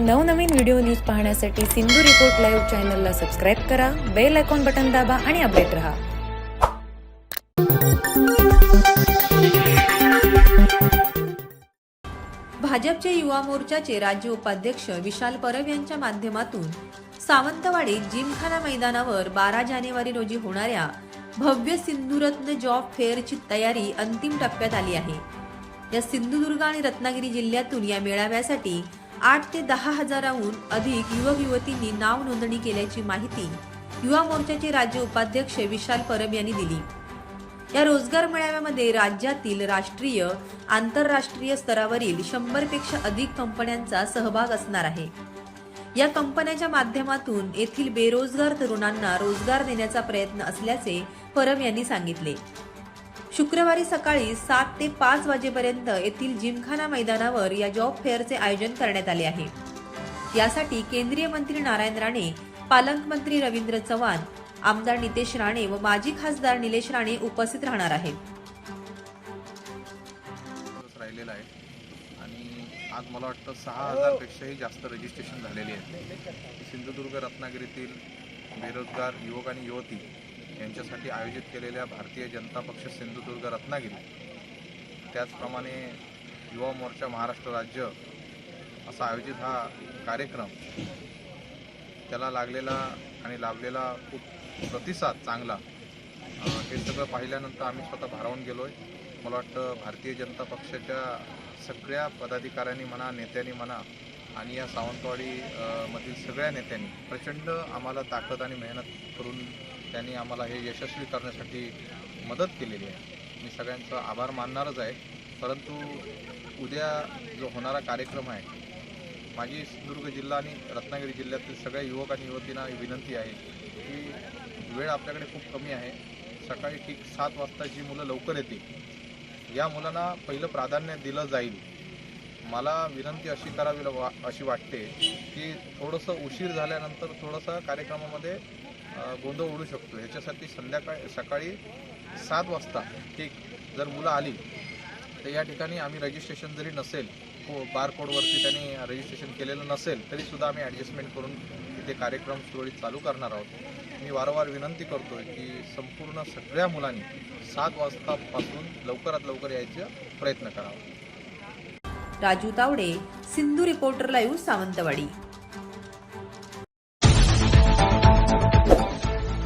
नवनवीन video news पाहण्यासाठी Sindhu report live चॅनलला सबस्क्राईब करा बेल आयकॉन बटन दाबा आणि अपडेट रहा. भाजपचे युवा मोर्चाचे राज्य उपाध्यक्ष विशाल परब यांच्या माध्यमातून सावंतवाडीत जिमखाना मैदानावर बारा जानेवारी रोजी होणाऱ्या भव्य सिंधुरत्न जॉब फेअरची तयारी अंतिम टप्प्यात आली आहे. या सिंधुदुर्ग आणि रत्नागिरी जिल्ह्यातून या मेळाव्यासाठी आठ ते दहा हजाराहून अधिक युवक युवतींनी नाव नोंदणी केल्याची माहिती युवा मोर्चाचे राज्य उपाध्यक्ष विशाल परब यांनी दिली. या रोजगार मेळाव्यामध्ये राज्यातील राष्ट्रीय आंतरराष्ट्रीय स्तरावरील शंभरपेक्षा अधिक कंपन्यांचा सहभाग असणार आहे. या कंपन्यांच्या माध्यमातून येथील बेरोजगार तरुणांना रोजगार देण्याचा प्रयत्न असल्याचे परब यांनी सांगितले. शुक्रवारी सकाळी सात ते पाच वाजेपर्यंत येथील जिमखाना मैदानावर या जॉब फेअरचे आयोजन करण्यात आले आहे. यासाठी केंद्रीय मंत्री नारायण राणे पालकमंत्री रवींद्र चव्हाण आमदार नितेश राणे व माजी खासदार निलेश राणे उपस्थित राहणार आहेत. राहिलेला आहे आणि आज मला वाटतं सहा हजारपेक्षाही जास्त रजिस्ट्रेशन झालेली आहे सिंधुदुर्ग रत्नागिरीतील बेरोजगार युवक आणि युवती यांच्यासाठी आयोजित केलेल्या भारतीय जनता पक्ष सिंधुदुर्ग रत्नागिरी. त्याचप्रमाणे युवा मोर्चा महाराष्ट्र राज्य असा आयोजित हा कार्यक्रम त्याला लागलेला आणि लाभलेला खूप प्रतिसाद चांगला. हे सगळं पाहिल्यानंतर आम्ही स्वतः भारावून गेलो आहे मला वाटतं भारतीय जनता पक्षाच्या सगळ्या पदाधिकाऱ्यांनी म्हणा नेत्यांनी म्हणा आणि या सावंतवाडी मधील सगळ्या नेत्यांनी प्रचंड आम्हाला ताकद आणि मेहनत करून त्यांनी आम्हाला हे यशस्वी करण्यासाठी मदत केलेली आहे. मी सगळ्यांचं आभार मानणारच आहे. परंतु उद्या जो होणारा कार्यक्रम आहे माझी सिंधुदुर्ग जिल्हा आणि रत्नागिरी जिल्ह्यातील सगळ्या युवक आणि युवतींना विनंती आहे की वेळ आपल्याकडे खूप कमी आहे. सकाळी ठीक सात वाजता जी मुलं लवकर येतील या मुलांना पहिलं प्राधान्य दिलं जाईल. मला विनंती अशी करावी वा- अशी वाटते की थोडंसं उशीर झाल्यानंतर थोडंसं कार्यक्रमामध्ये गोंधळ उडू शकतो. ह्याच्यासाठी संध्याकाळी सकाळी सात वाजता ठीक जर मुलं आली तर या ठिकाणी आम्ही रजिस्ट्रेशन जरी नसेल को बारकोडवरती त्यांनी रजिस्ट्रेशन केलेलं नसेल तरीसुद्धा आम्ही ॲडजस्टमेंट करून इथे कार्यक्रम सुरळीत चालू करणार आहोत. मी वारंवार विनंती करतो की संपूर्ण सगळ्या मुलांनी सात वाजतापासून लवकरात लवकर यायचा प्रयत्न करावा. Raju Tawde Sindhu reporter live Sawantwadi.